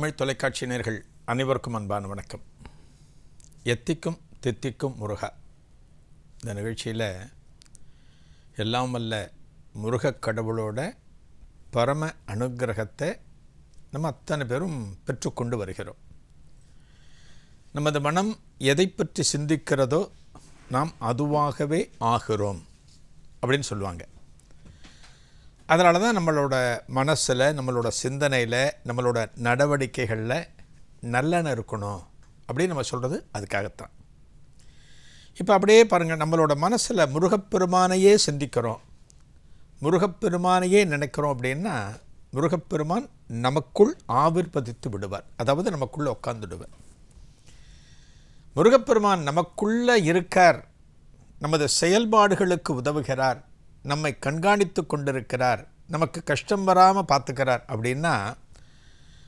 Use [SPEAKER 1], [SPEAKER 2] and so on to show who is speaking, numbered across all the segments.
[SPEAKER 1] தமிழ் தொலைக்காட்சி நேர்கள் அனைவருக்கும் அன்பான வணக்கம். எத்திக்கும் தித்திக்கும் முருகா. இந்த நிகழ்ச்சியில் எல்லாம் வல்ல முருகக் கடவுளோட பரம அனுக்கிரகத்தை நம்ம அத்தனை பேரும் பெற்றுக்கொண்டு வருகிறோம். நமது மனம் எதை பற்றி சிந்திக்கிறதோ நாம் அதுவாகவே ஆகிறோம் அப்படின்னு சொல்லுவாங்க. அதனால தான் நம்மளோட மனசில் நம்மளோட சிந்தனையில் நம்மளோட நடவடிக்கைகளில் நல்லெண்ணம் இருக்கணும் அப்படின்னு நம்ம சொல்கிறது அதுக்காகத்தான். இப்போ அப்படியே பாருங்கள் நம்மளோட மனசில் முருகப்பெருமானையே சிந்திக்கிறோம். முருகப்பெருமானையே நினைக்கிறோம் அப்படின்னா முருகப்பெருமான் நமக்குள் ஆவிர்பதித்து விடுவார். அதாவது நமக்குள்ளே உட்காந்துடுவார் முருகப்பெருமான் நமக்குள்ளே இருக்கார். நமது செயல்பாடுகளுக்கு உதவுகிறார். நம்மை கண்காணித்து கொண்டிருக்கிறார். நமக்கு கஷ்டம் வராமல் பார்த்துக்கிறார் அப்படின்னா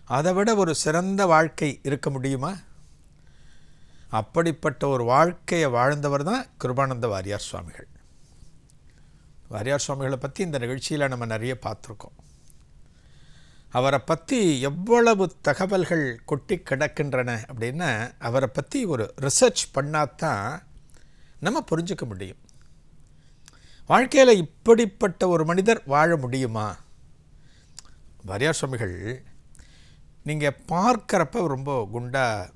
[SPEAKER 1] அதை விட ஒரு சிறந்த வாழ்க்கை இருக்க முடியுமா? அப்படிப்பட்ட ஒரு வாழ்க்கையை வாழ்ந்தவர் தான் கிருபானந்த வாரியார் சுவாமிகள். வாரியார் சுவாமிகளை பற்றி இந்த நிகழ்ச்சியில் நம்ம நிறைய பார்த்துருக்கோம். அவரை பற்றி எவ்வளவு தகவல்கள் கொட்டி கிடக்கின்றன அப்படின்னா அவரை பற்றி ஒரு ரிசர்ச் பண்ணாதான் நம்ம புரிஞ்சுக்க முடியும். வாழ்க்கையில் இப்படிப்பட்ட ஒரு மனிதர் வாழ முடியுமா? வாரியார் சுவாமிகள் நீங்கள் பார்க்குறப்ப ரொம்ப குண்டா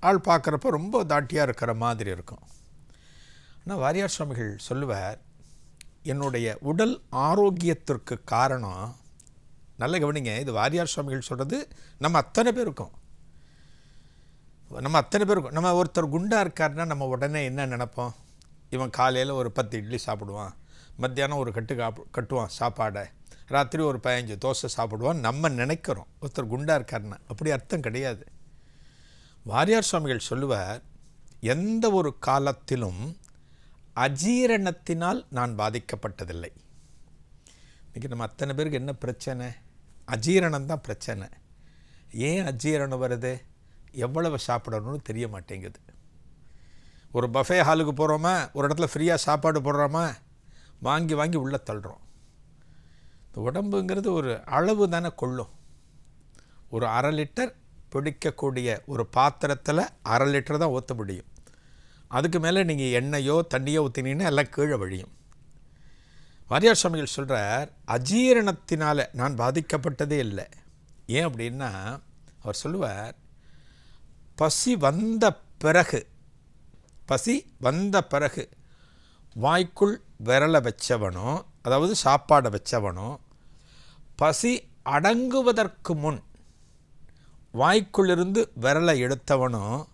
[SPEAKER 1] ஆள் பார்க்குறப்ப ரொம்ப தாட்டியாக இருக்கிற மாதிரி இருக்கும். ஆனால் வாரியார் சுவாமிகள் சொல்லுவார் என்னுடைய உடல் ஆரோக்கியத்திற்கு காரணம் நல்ல கவனிங்க இது வாரியார் சுவாமிகள் சொல்கிறது நம்ம அத்தனை பேருக்கும். நம்ம அத்தனை பேருக்கும். நம்ம ஒருத்தர் குண்டாக இருக்காருன்னா நம்ம உடனே என்ன நினைப்போம்? இவன் காலையில் ஒரு பத்து இட்லி சாப்பிடுவான். மத்தியானம் ஒரு கட்டு கட்டுவான் சாப்பாடை. ராத்திரி ஒரு பதினஞ்சு தோசை சாப்பிடுவான். நம்ம நினைக்கிறோம். ஒருத்தர் குண்டாக இருக்காருன்னு அப்படி அர்த்தம் கிடையாது. வாரியார் சுவாமிகள் சொல்லுவார் எந்த ஒரு காலத்திலும் அஜீரணத்தினால் நான் பாதிக்கப்பட்டதில்லை. இன்றைக்கி நம்ம அத்தனை பேருக்கு என்ன பிரச்சனை? அஜீரணம் தான் பிரச்சனை. ஏன் அஜீரணம் வருது? எவ்வளவு சாப்பிடணும்னு தெரிய மாட்டேங்குது. ஒரு பஃபே ஹாலுக்கு போகிறோமா ஒரு இடத்துல ஃப்ரீயாக சாப்பாடு போடுறோமா? வாங்கி வாங்கி உள்ளே தள்ளுறோம். இந்த உடம்புங்கிறது ஒரு அளவு தானே கொள்ளும். ஒரு அரை லிட்டர் பிடிக்கக்கூடிய ஒரு பாத்திரத்தில் அரை லிட்டர் தான் ஊற்ற முடியும். அதுக்கு மேலே நீங்கள் எண்ணெயோ தண்ணியோ ஊற்றினீங்கன்னா எல்லாம் கீழே வழியும். வாரியார் சுவாமிகள் சொல்கிறார் அஜீரணத்தினால் நான் பாதிக்கப்பட்டதே இல்லை. ஏன் அப்படின்னா அவர் சொல்லுவார் பசி வந்த பிறகு பசி வந்த பிறகு வாய்க்குள் விரலை வச்சவனோ அதாவது சாப்பாடை வச்சவனோ பசி அடங்குவதற்கு முன் வாய்க்குள்ளிருந்து விரலை எடுத்தவனோ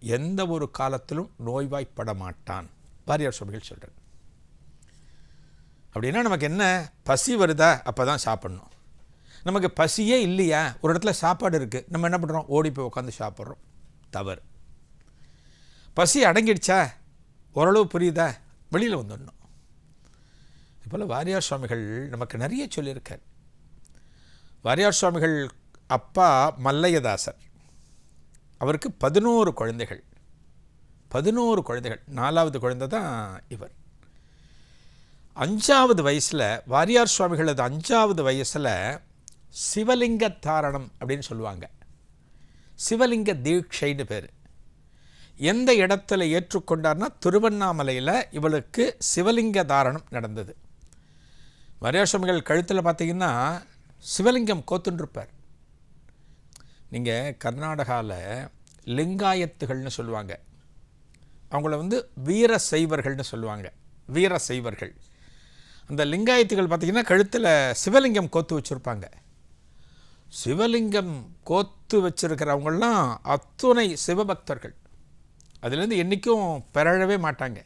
[SPEAKER 1] எந்த ஒரு காலத்திலும் நோய்வாய்ப்பட மாட்டான். பாரியார் சுவாமிகள் சொல்கிறேன் அப்படின்னா நமக்கு என்ன? பசி வருதா? அப்போ தான் சாப்பிட்ணும். நமக்கு பசியே இல்லையா? ஒரு இடத்துல சாப்பாடு இருக்குது நம்ம என்ன பண்ணுறோம் ஓடி போய் உட்காந்து சாப்பிட்றோம். தவறு. பசி அடங்கிடுச்சா? ஓரளவு புரியுதா? வெளியில் வந்துடணும். போல் வாரியார் சுவாமிகள் நமக்கு நிறைய சொல்லியிருக்கார். வாரியார் சுவாமிகள் அப்பா மல்லையதாசர். அவருக்கு பதினோரு குழந்தைகள். பதினோரு குழந்தைகள். நாலாவது குழந்தை தான் இவர். அஞ்சாவது வயசில் வாரியார் சுவாமிகளது அஞ்சாவது வயசில் சிவலிங்க தாரணம் அப்படின்னு சொல்லுவாங்க. சிவலிங்க தீட்சைன்னு பேர். எந்த இடத்துல ஏற்றுக்கொண்டார்னா திருவண்ணாமலையில் இவளுக்கு சிவலிங்க தாரணம் நடந்தது. வாரியார் கழுத்தில் பார்த்தீங்கன்னா சிவலிங்கம் கோத்துன்ருப்பார் நீங்கள் கர்நாடகாவில் லிங்காயத்துகள்னு சொல்லுவாங்க. அவங்கள வந்து வீர சைவர்கள்னு சொல்லுவாங்க. வீர சைவர்கள். அந்த லிங்காயத்துகள் பார்த்திங்கன்னா கழுத்தில் சிவலிங்கம் கோத்து வச்சுருப்பாங்க. சிவலிங்கம் கோத்து வச்சுருக்கிறவங்களாம் அத்துணை சிவபக்தர்கள். அதுலேருந்து என்றைக்கும் பெறழவே மாட்டாங்க.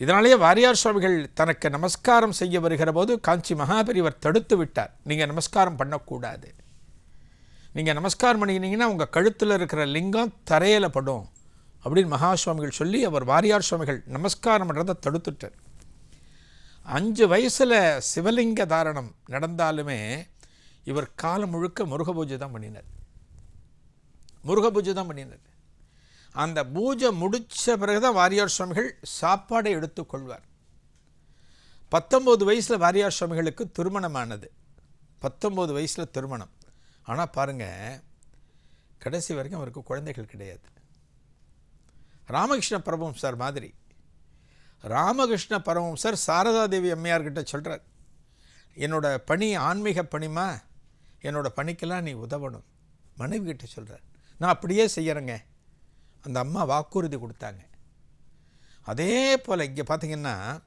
[SPEAKER 1] இதனாலேயே வாரியார் சுவாமிகள் தனக்கு நமஸ்காரம் செய்ய வருகிற போது காஞ்சி மகாபெரிவர் தடுத்து விட்டார். நீங்கள் நமஸ்காரம் பண்ணக்கூடாது. நீங்கள் நமஸ்காரம் பண்ணிக்கினீங்கன்னா உங்கள் கழுத்தில் இருக்கிற லிங்கம் தரையில் படும் அப்படின்னு மகா சுவாமிகள் சொல்லி அவர் வாரியார் சுவாமிகள் நமஸ்காரம் பண்ணுறதை தடுத்துட்டார். அஞ்சு வயசில் சிவலிங்க தாரணம் நடந்தாலுமே இவர் காலம் முழுக்க முருக பூஜை தான் பண்ணினார். முருக பூஜை தான் பண்ணினார். அந்த பூஜை முடித்த பிறகு தான் வாரியார் சுவாமிகள் சாப்பாடை எடுத்துக்கொள்வார் பத்தொம்போது வயசில் வாரியார் சுவாமிகளுக்கு திருமணமானது. பத்தொம்போது வயசில் திருமணம். ஆனால் பாருங்கள் கடைசி வரைக்கும் அவருக்கு குழந்தைகள் கிடையாது. ராமகிருஷ்ண பரமஹம்சர் மாதிரி. ராமகிருஷ்ண பரமஹம்சர் சார் சாரதாதேவி அம்மையார்கிட்ட சொல்கிறார் என்னோட பணி ஆன்மீக பணிமா? என்னோட பணிக்கெல்லாம் நீ உதவணும். மனைவி கிட்ட சொல்கிறார் நான் அப்படியே செய்கிறேங்க அந்த அம்மா வாக்குறுதி கொடுத்தாங்க. அதே போல் இங்கே பார்த்தீங்கன்னா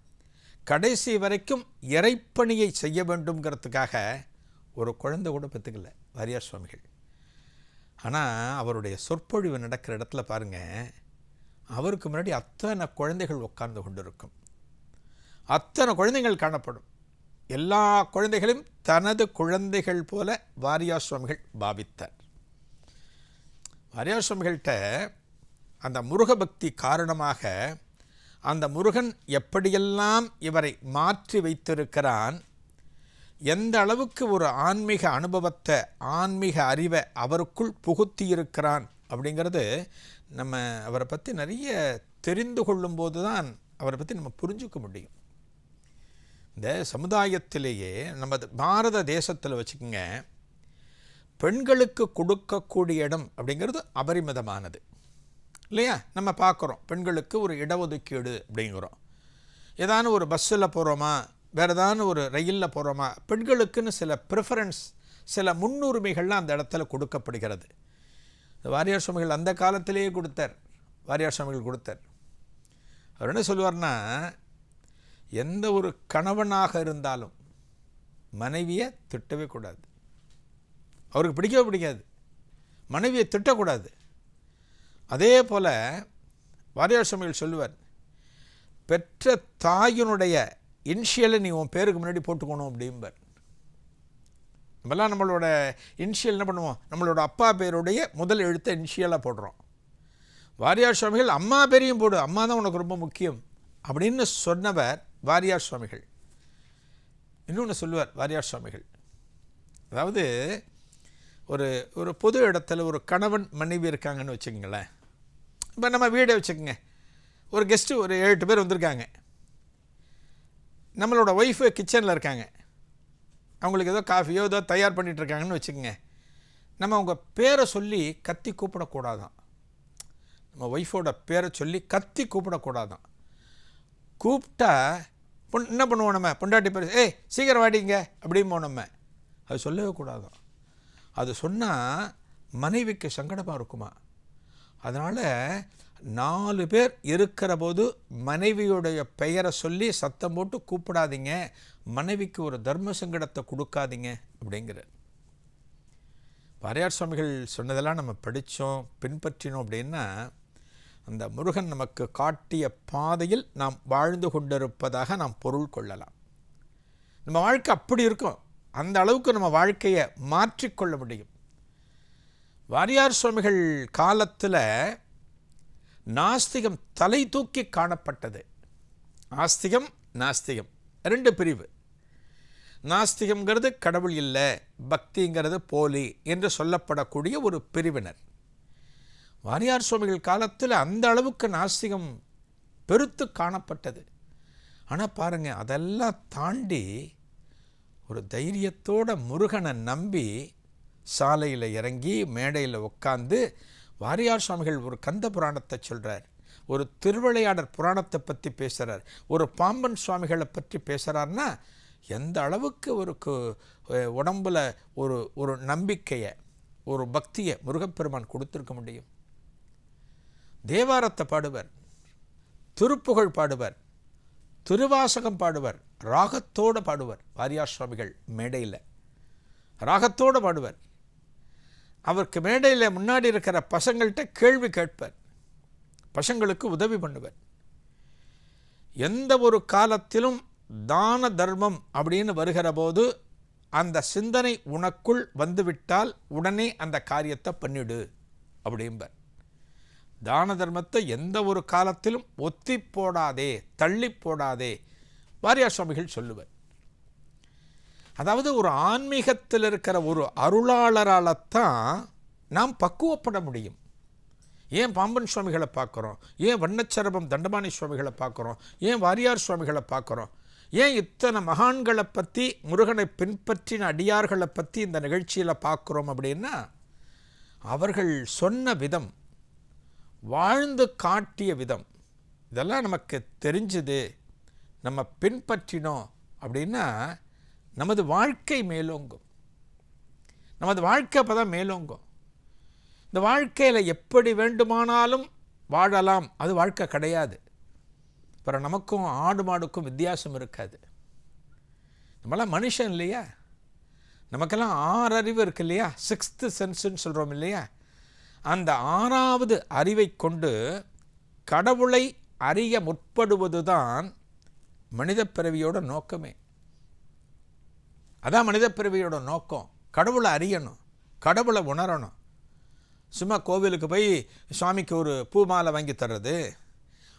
[SPEAKER 1] கடைசி வரைக்கும் இறைப்பணியை செய்ய வேண்டும்ங்கிறதுக்காக ஒரு குழந்தை கூட பெற்றுக்கல வாரியார் சுவாமிகள். ஆனால் அவருடைய சொற்பொழிவு நடக்கிற இடத்துல பாருங்கள் அவருக்கு முன்னாடி அத்தனை குழந்தைகள் உட்கார்ந்து கொண்டிருக்கும். அத்தனை குழந்தைகள் காணப்படும். எல்லா குழந்தைகளையும் தனது குழந்தைகள் போல வாரியார் சுவாமிகள் பாவித்தார். வாரியார் சுவாமிகள்கிட்ட அந்த முருக பக்தி காரணமாக அந்த முருகன் எப்படியெல்லாம் இவரை மாற்றி வைத்திருக்கிறான் எந்த அளவுக்கு ஒரு ஆன்மீக அனுபவத்தை ஆன்மீக அறிவை அவருக்குள் புகுத்தியிருக்கிறான் அப்படிங்கிறது நம்ம அவரை பற்றி நிறைய தெரிந்து கொள்ளும்போது தான் அவரை பற்றி நம்ம புரிஞ்சுக்க முடியும். இந்த சமுதாயத்திலேயே நமது பாரத தேசத்தில் வச்சுக்கோங்க பெண்களுக்கு கொடுக்கக்கூடிய இடம் அப்படிங்கிறது அபரிமிதமானது. இல்லையா? நம்ம பார்க்குறோம். பெண்களுக்கு ஒரு இடஒதுக்கீடு அப்படிங்கிறோம். ஏதான ஒரு பஸ்ஸில் போகிறோமா? வேறு ஏதான ஒரு ரயிலில் போகிறோமா? பெண்களுக்குன்னு சில ப்ரிஃபரன்ஸ் சில முன்னுரிமைகள்லாம் அந்த இடத்துல கொடுக்கப்படுகிறது. வாரியார் சுவாமிகள் அந்த காலத்திலேயே கொடுத்தார். வாரியார் சுவாமிகள் கொடுத்தார். அவர் என்ன சொல்லுவார்னா எந்த ஒரு கணவனாக இருந்தாலும் மனைவியை திட்டவே கூடாது. அவருக்கு பிடிக்கவே பிடிக்காது. மனைவியை திட்டக்கூடாது. அதே போல் வாரியார் சுவாமிகள் சொல்லுவார் பெற்ற தாயினுடைய இன்ஷியலை நீ உன் பேருக்கு முன்னாடி போட்டுக்கணும் அப்படிம்பார். நம்மலாம் நம்மளோட இன்ஷியல் என்ன பண்ணுவோம்? நம்மளோட அப்பா பேருடைய முதல் எழுத்தை இன்ஷியலாக போடுறோம். வாரியார் சுவாமிகள் அம்மா பேரையும் போடு அம்மா தான் உனக்கு ரொம்ப முக்கியம் அப்படின்னு சொன்னவர் வாரியார் சுவாமிகள் இன்னொன்று சொல்லுவார் வாரியார் சுவாமிகள் அதாவது ஒரு ஒரு பொது இடத்துல ஒரு கணவன் மனைவி இருக்காங்கன்னு வச்சுக்கோங்களேன். இப்போ நம்ம வீடை வச்சுக்கோங்க. ஒரு கெஸ்ட்டு ஒரு ஏழு பேர் வந்திருக்காங்க. நம்மளோட ஒய்ஃபு கிச்சனில் இருக்காங்க. அவங்களுக்கு ஏதோ காஃபியோ ஏதோ தயார் பண்ணிகிட்ருக்காங்கன்னு வச்சுக்கோங்க. நம்ம அவங்க பேரை சொல்லி கத்தி கூப்பிடக்கூடாதான். நம்ம ஒய்ஃபோட பேரை சொல்லி கத்தி கூப்பிடக்கூடாதான். கூப்பிட்டா பொன் என்ன பண்ணுவோம் நம்ம? பொண்டாட்டி பேர் ஏய் சீக்கிரம் வாடிங்க. அப்படிம்போம் நம்ம. அது சொல்லவே கூடாதான். அது சொன்னால் மனைவிக்கு சங்கடமாக இருக்குமா? அதனால் நாலு பேர் இருக்கிற போது மனைவியுடைய பெயரை சொல்லி சத்தம் போட்டு கூப்பிடாதீங்க. மனைவிக்கு ஒரு தர்ம சங்கடத்தை கொடுக்காதீங்க அப்படிங்கிற. பாரியார் சுவாமிகள் சொன்னதெல்லாம் நம்ம படித்தோம் பின்பற்றினோம் அப்படின்னா அந்த முருகன் நமக்கு காட்டிய பாதையில் நாம் வாழ்ந்து கொண்டிருப்பதாக நாம் பொருள் கொள்ளலாம். நம்ம வாழ்க்கை அப்படி இருக்கும். அந்த அளவுக்கு நம்ம வாழ்க்கையை மாற்றிக்கொள்ள முடியும். வாரியார் சுவாமிகள் காலத்தில் நாஸ்திகம் தலை தூக்கி காணப்பட்டது. ஆஸ்திகம் நாஸ்திகம். ரெண்டு பிரிவு. நாஸ்திகம்ங்கிறது கடவுள் இல்லை பக்திங்கிறது போலி என்று சொல்லப்படக்கூடிய ஒரு பிரிவினர். வாரியார் சுவாமிகள் காலத்தில் அந்த அளவுக்கு நாஸ்திகம் பெருத்து காணப்பட்டது. ஆனால் பாருங்கள் அதெல்லாம் தாண்டி ஒரு தைரியத்தோட முருகனை நம்பி சாலையில் இறங்கி மேடையில் உட்காந்து வாரியார் சுவாமிகள் ஒரு கந்த புராணத்தை சொல்கிறார் ஒரு திருவிளையாடர் புராணத்தை பற்றி பேசுகிறார் ஒரு பாம்பன் சுவாமிகளை பற்றி பேசுகிறார்னா எந்த அளவுக்கு ஒரு கு- உடம்புல ஒரு ஒரு நம்பிக்கையை ஒரு பக்தியை முருகப்பெருமான் கொடுத்துருக்க முடியும். தேவாரத்தை பாடுவர். திருப்புகழ் பாடுவர். திருவாசகம் பாடுவர். ராகத்தோடு பாடுவர் வாரியார் சுவாமிகள் மேடையில். ராகத்தோடு பாடுவர். அவருக்கு மேடையில் முன்னாடி இருக்கிற பசங்கள்கிட்ட கேள்வி கேட்பார். பசங்களுக்கு உதவி பண்ணுவார். எந்த ஒரு காலத்திலும் தான தர்மம் அப்படின்னு வருகிற போது அந்த சிந்தனை உனக்குள் வந்துவிட்டால் உடனே அந்த காரியத்தை பண்ணிடு அப்படிம்பர். தான தர்மத்தை எந்த ஒரு காலத்திலும் ஒத்தி போடாதே தள்ளி போடாதே வாரியா சுவாமிகள் சொல்லுவர். அதாவது ஒரு ஆன்மீகத்தில் இருக்கிற ஒரு அருளாளரால் தான் நாம் பக்குவப்பட முடியும். ஏன் பாம்பன் சுவாமிகளை பார்க்குறோம்? ஏன் வண்ணச்சரபம் தண்டபாணி சுவாமிகளை பார்க்குறோம்? ஏன் வாரியார் சுவாமிகளை பார்க்குறோம்? ஏன் இத்தனை மகான்களை பற்றி முருகனை பின்பற்றின அடியார்களை பற்றி இந்த நிகழ்ச்சியில் பார்க்குறோம் அப்படின்னா அவர்கள் சொன்ன விதம் வாழ்ந்து காட்டிய விதம் இதெல்லாம் நமக்கு தெரிஞ்சுது நம்ம பின்பற்றினோம் அப்படின்னா நமது வாழ்க்கை மேலோங்கும். நமது வாழ்க்கை அப்போ தான் மேலோங்கும். இந்த வாழ்க்கையில் எப்படி வேண்டுமானாலும் வாழலாம். அது வாழ்க்கை கிடையாது. அப்புறம் நமக்கும் ஆடு மாடுக்கும் வித்தியாசம் இருக்காது. நம்மளாம் மனுஷன் இல்லையா? நமக்கெல்லாம் ஆறு அறிவு இருக்கு இல்லையா? சிக்ஸ்த்து சென்ஸுன்னு சொல்கிறோம் இல்லையா? அந்த ஆறாவது அறிவை கொண்டு கடவுளை அறிய முற்படுவது தான் மனித பிறவியோட நோக்கமே. அதான் மனித பிறவியோட நோக்கம். கடவுளை அறியணும். கடவுளை உணரணும். சும்மா கோவிலுக்கு போய் சுவாமிக்கு ஒரு பூ மாலை வாங்கி தர்றது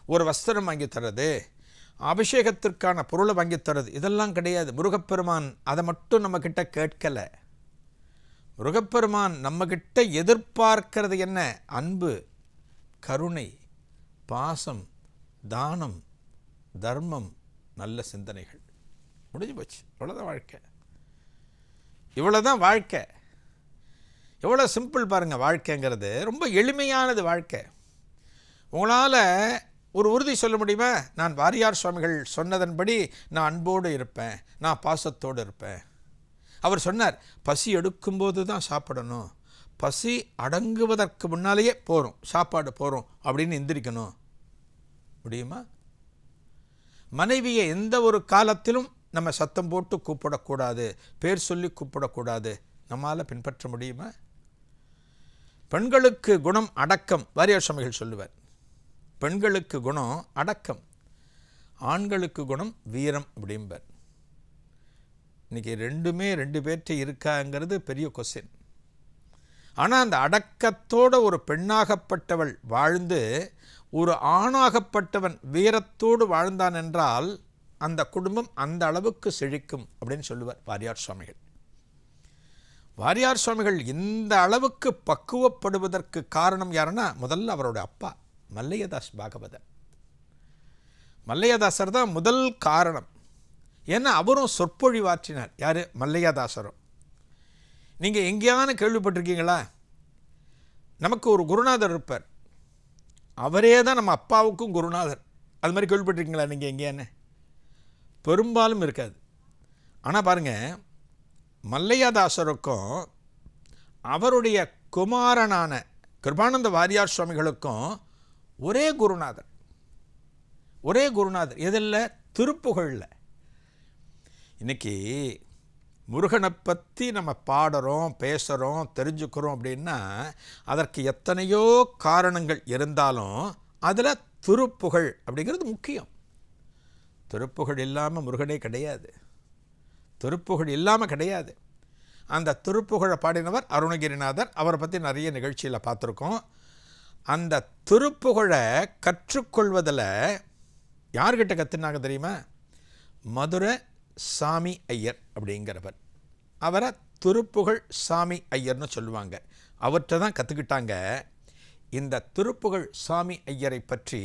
[SPEAKER 1] ஒரு வஸ்திரம் வாங்கி தர்றது அபிஷேகத்திற்கான பொருளை வாங்கி தர்றது இதெல்லாம் கிடையாது. முருகப்பெருமான் அதை மட்டும் நம்மக்கிட்ட கேட்கலை. முருகப்பெருமான் நம்மக்கிட்ட எதிர்பார்க்கிறது என்ன? அன்பு கருணை பாசம் தானம் தர்மம் நல்ல சிந்தனைகள். முடிஞ்சு போச்சு. அவ்வளோதான் வாழ்க்கை. இவ்வளோ தான் வாழ்க்கை. எவ்வளோ சிம்பிள் பாருங்கள் வாழ்க்கைங்கிறது. ரொம்ப எளிமையானது வாழ்க்கை. உங்களால் ஒரு உறுதி சொல்ல முடியுமா? நான் வாரியார் சுவாமிகள் சொன்னதன்படி நான் அன்போடு இருப்பேன் நான் பாசத்தோடு இருப்பேன். அவர் சொன்னார் பசி எடுக்கும்போது தான் சாப்பிடணும். பசி அடங்குவதற்கு முன்னாலேயே போகிறோம் சாப்பாடு போகிறோம் அப்படின்னு எந்திரிக்கணும். முடியுமா? மனைவியை எந்த ஒரு காலத்திலும் நம்ம சத்தம் போட்டு கூப்பிடக்கூடாது பேர் சொல்லி கூப்பிடக்கூடாது. நம்மால் பின்பற்ற முடியுமா? பெண்களுக்கு குணம் அடக்கம் வாரியார் சுவாமிகள் சொல்லுவார். பெண்களுக்கு குணம் அடக்கம் ஆண்களுக்கு குணம் வீரம் அப்படிம்பார். இன்றைக்கி ரெண்டுமே ரெண்டு பேர்கிட்ட இருக்காங்கிறது பெரிய கொஸ்டின் ஆனால் அந்த அடக்கத்தோட ஒரு பெண்ணாகப்பட்டவள் வாழ்ந்து ஒரு ஆணாகப்பட்டவன் வீரத்தோடு வாழ்ந்தான் என்றால் அந்த குடும்பம் அந்த அளவுக்கு செழிக்கும் அப்படின்னு சொல்லுவார் வாரியார் சுவாமிகள். வாரியார் சுவாமிகள் இந்த அளவுக்கு பக்குவப்படுவதற்கு காரணம் யாருன்னா முதல்ல அவரோட அப்பா மல்லையதாஸ் பாகவதர். மல்லையதாசர் தான் முதல் காரணம். ஏன்னா அவரும் சொற்பொழிவாற்றினார். யார்? மல்லையதாசரும். நீங்கள் எங்கேயான கேள்விப்பட்டிருக்கீங்களா? நமக்கு ஒரு குருநாதர் இருப்பார். அவரே தான் நம்ம அப்பாவுக்கும் குருநாதர். அது மாதிரி கேள்விப்பட்டிருக்கீங்களா நீங்கள் எங்கேயான்னு? பெரும்பாலும் இருக்காது. ஆனால் பாருங்கள் மல்லையாதாசருக்கும் அவருடைய குமாரனான கிருபானந்த வாரியார் சுவாமிகளுக்கும் ஒரே குருநாதர். ஒரே குருநாதர். எதில் திருப்புகழில். இன்றைக்கி முருகனை பற்றி நம்ம பாடுறோம் பேசுகிறோம் தெரிஞ்சுக்கிறோம் அப்படின்னா அதற்கு எத்தனையோ காரணங்கள் இருந்தாலும் அதில் திருப்புகழ் அப்படிங்கிறது முக்கியம். திருப்புகழ் இல்லாமல் முருகனே கிடையாது. திருப்புகழ் இல்லாமல் கிடையாது. அந்த திருப்புகழை பாடினவர் அருணகிரிநாதர். அவரை பற்றி நிறைய நிகழ்ச்சியில் பார்த்துருக்கோம். அந்த திருப்புகழை கற்றுக்கொள்வதில் யார்கிட்ட கற்றுனாங்க தெரியுமா? மதுரை சாமி ஐயர் அப்படிங்கிறவர். அவரை திருப்புகழ் சாமி ஐயர்னு சொல்லுவாங்க. அவர்கிட்ட தான் கற்றுக்கிட்டாங்க இந்த திருப்புகழ் சாமி ஐயரை பற்றி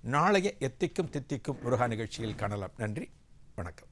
[SPEAKER 1] நாளைய எத்திக்கும் தித்திக்கும் முருகா நிகழ்ச்சியில் காணலாம். நன்றி. வணக்கம்.